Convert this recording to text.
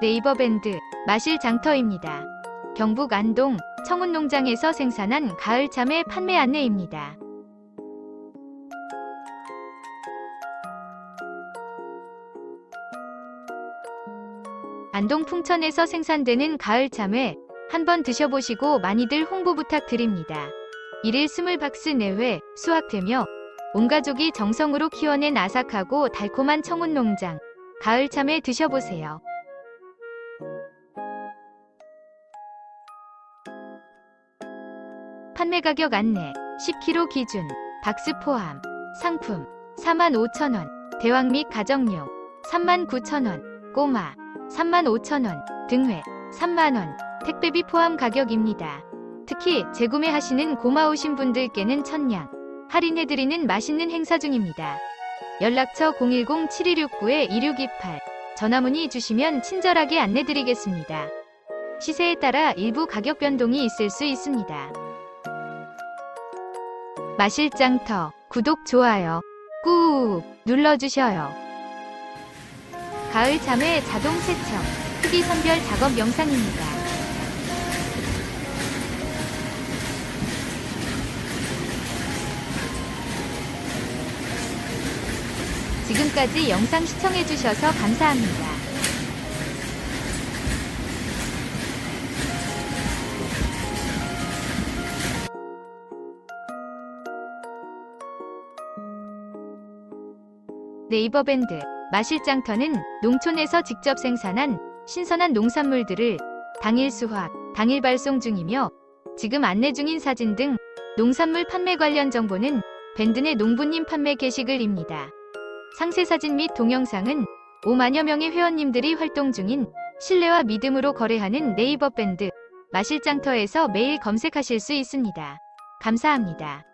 네이버 밴드 마실 장터입니다. 경북 안동 청운농장에서 생산한 가을 참외 판매 안내입니다. 안동 풍천에서 생산되는 가을 참외 한번 드셔보시고 많이들 홍보 부탁드립니다. 1일 20박스 내외 수확되며 온 가족이 정성으로 키워낸 아삭하고 달콤한 청운농장 가을 참외 드셔보세요. 판매 가격 안내 10kg 기준 박스 포함 상품 45,000원 대왕 및 가정용 39,000원 꼬마 35,000원 등회 3만원 택배비 포함 가격입니다. 특히 재구매하시는 고마우신 분들께는 천냥 할인해드리는 맛있는 행사 중입니다. 연락처 010-7269-2628 전화 문의 주시면 친절하게 안내드리겠습니다. 시세에 따라 일부 가격 변동이 있을 수 있습니다. 마실장터 구독 좋아요 꾹 눌러주셔요. 가을 잠의 자동 세척 크기 선별 작업 영상입니다. 지금까지 영상 시청해주셔서 감사합니다. 네이버 밴드 마실장터는 농촌에서 직접 생산한 신선한 농산물들을 당일 수확, 당일 발송 중이며 지금 안내 중인 사진 등 농산물 판매 관련 정보는 밴드 내 농부님 판매 게시글입니다. 상세 사진 및 동영상은 5만여 명의 회원님들이 활동 중인 신뢰와 믿음으로 거래하는 네이버 밴드 마실장터에서 매일 검색하실 수 있습니다. 감사합니다.